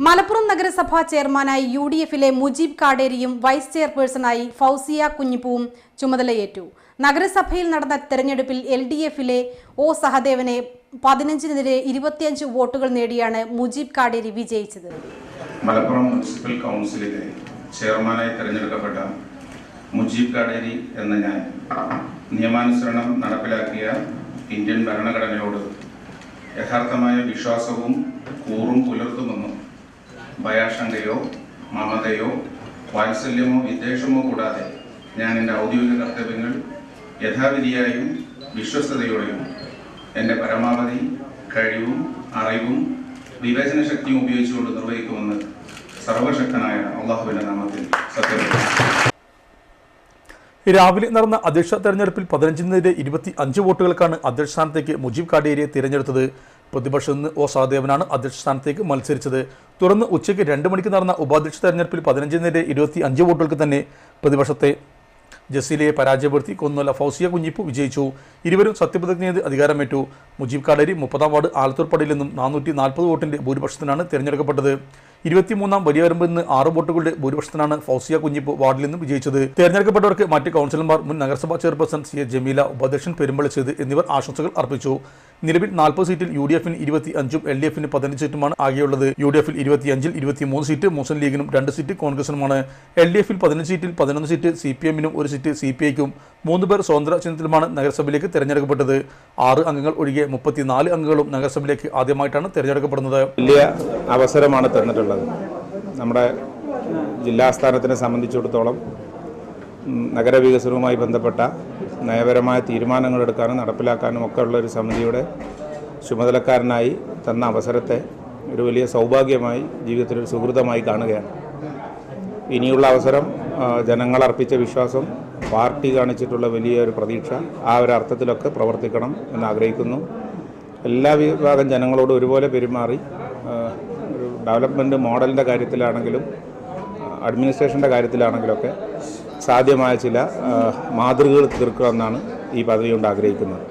മലപ്പുറം നഗരസഭാ ചെയർമാനായി U D എഫിലെ മുജീബ് കാടേരിയും വൈസ് ചെയർപേഴ്സണായി ഫൗസിയ കുഞ്ഞിപ്പൂവും ചുമതലയേറ്റു. നഗരസഭയിൽ നടന്ന തെരഞ്ഞെടുപ്പിൽ എൽ ഡി എഫിലെ ഒ സഹദേവനെ പതിനഞ്ചിനെതിരെ ഇരുപത്തിയഞ്ച് വോട്ടുകൾ നേടിയാണ് മുജീബ് കാടേരി വിജയിച്ചത്. മലപ്പുറം മുനിസിപ്പൽ കൗൺസിലിലെ ചെയർമാനായി തിരഞ്ഞെടുക്കപ്പെട്ട മുജീബ് കാടേരി എന്ന ഞാൻ നിയമാനുസരണം നടപ്പിലാക്കിയ ഇന്ത്യൻ ഭരണഘടനയോട് യഥാർത്ഥമായ വിശ്വാസവും കൂറും പുലർത്തുമെന്നും ഭയാശങ്കയോ മമതയോ വാത്സല്യമോ വിദ്വേഷമോ കൂടാതെ ഞാൻ എന്റെ ഔദ്യോഗിക കർത്തവ്യങ്ങൾ യഥാവിധിയായും വിശ്വസ്തയോടെയും എന്റെ പരമാവധി കഴിവും അറിവും വിവേചന ശക്തിയും ഉപയോഗിച്ചുകൊണ്ട് നിർവഹിക്കുമെന്ന് സർവശക്തനായ അള്ളാഹുവിന്റെ നാമത്തിൽ സത്യം രാവിലെ നടന്ന അധ്യക്ഷ തെരഞ്ഞെടുപ്പിൽ പതിനഞ്ചിനെതിരെ ഇരുപത്തി അഞ്ച് വോട്ടുകൾക്കാണ് അധ്യക്ഷ സ്ഥാനത്തേക്ക് മുജീബ് കാടേരിയെ തിരഞ്ഞെടുത്തത്. പ്രതിപക്ഷത്ത് നിന്ന് ഒ സഹദേവനാണ് അധ്യക്ഷ സ്ഥാനത്തേക്ക് മത്സരിച്ചത്. തുടർന്ന് ഉച്ചയ്ക്ക് രണ്ട് മണിക്ക് നടന്ന ഉപാധ്യക്ഷ തെരഞ്ഞെടുപ്പിൽ പതിനഞ്ചിനെതിരെ ഇരുപത്തി അഞ്ച് വോട്ടുകൾക്ക് തന്നെ പ്രതിപക്ഷത്തെ ജസീലയെ പരാജയപ്പെടുത്തി കൊന്നുല ഫൗസിയ കുഞ്ഞിപ്പു വിജയിച്ചു. ഇരുവരും സത്യപ്രതിജ്ഞ ചെയ്ത് അധികാരമേറ്റു. മുജീബ് കാടേരി മുപ്പതാം വാർഡ് ആലത്തൂർപ്പടിയിൽ നിന്നും നാനൂറ്റി നാൽപ്പത് വോട്ടിന്റെ ഭൂരിപക്ഷത്തിനാണ് തിരഞ്ഞെടുക്കപ്പെട്ടത്. ഇരുപത്തിമൂന്നാം വലിയവരമ്പിൽ നിന്ന് ആറ് വോട്ടുകളുടെ ഭൂരിപക്ഷത്തിനാണ് ഫൗസിയ കുഞ്ഞിപ്പ് വാർഡിൽ നിന്ന് വിജയിച്ചത്. തെരഞ്ഞെടുക്കപ്പെട്ടവർക്ക് മറ്റ് കൗൺസിലർമാർ മുൻ നഗരസഭാ ചെയർപേഴ്സൺ സി എ ജമീല ഉപാധ്യക്ഷൻ പെരുമ്പളിച്ചത് എന്നിവർ ആശംസകൾ അർപ്പിച്ചു. നിലവിൽ നാൽപ്പത് സീറ്റിൽ യു ഡി എഫിന് ഇരുപത്തി അഞ്ചും എൽ ഡി എഫിന് പതിനഞ്ച് സീറ്റുമാണ് ആകെയുള്ളത്. യു ഡി എഫിൽ ഇരുപത്തിയഞ്ചിൽ ഇരുപത്തിമൂന്ന് സീറ്റ് മുസ്ലിം ലീഗിനും രണ്ട് സീറ്റ് കോൺഗ്രസിനുമാണ്. എൽ ഡി എഫിൽ പതിനഞ്ച് സീറ്റിൽ പതിനൊന്ന് സീറ്റ് സി പി എമ്മിനും ഒരു സീറ്റ് സി പി ഐക്കും. മൂന്ന് പേർ സ്വതന്ത്ര ചിഹ്നത്തിലുമാണ് നഗരസഭയിലേക്ക് തിരഞ്ഞെടുക്കപ്പെട്ടത്. ആറ് അംഗങ്ങൾ ഒഴികെ മുപ്പത്തിനാല് അംഗങ്ങളും നഗരസഭയിലേക്ക് ആദ്യമായിട്ടാണ് തിരഞ്ഞെടുക്കപ്പെടുന്നത്. വലിയ അവസരമാണ് തന്നിട്ടുള്ളത്. നമ്മുടെ ജില്ലാസ്ഥാനത്തിനെ സംബന്ധിച്ചിടത്തോളം നഗരവികസനവുമായി ബന്ധപ്പെട്ട നയപരമായ തീരുമാനങ്ങൾ എടുക്കാനും നടപ്പിലാക്കാനും ഒക്കെ ഉള്ള ഒരു സമിതിയുടെ ചുമതലക്കാരനായി തന്ന അവസരത്തെ ഒരു വലിയ സൗഭാഗ്യമായി ജീവിതത്തിൽ ഒരു സുഹൃതമായി കാണുകയാണ്. ഇനിയുള്ള അവസരം ജനങ്ങൾ അർപ്പിച്ച വിശ്വാസം പാർട്ടി കാണിച്ചിട്ടുള്ള വലിയൊരു പ്രതീക്ഷ ആ ഒരു അർത്ഥത്തിലൊക്കെ പ്രവർത്തിക്കണം എന്ന് ആഗ്രഹിക്കുന്നു. എല്ലാ വിഭാഗം ജനങ്ങളോട് ഒരുപോലെ പെരുമാറി ഒരു ഡെവലപ്മെന്റ് മോഡലിന്റെ കാര്യത്തിലാണെങ്കിലും അഡ്മിനിസ്ട്രേഷന്റെ കാര്യത്തിലാണെങ്കിലൊക്കെ സാധ്യമായ ചില മാതൃകകൾ തീർക്കുക എന്നാണ് ഈ പദവി കൊണ്ട് ആഗ്രഹിക്കുന്നത്.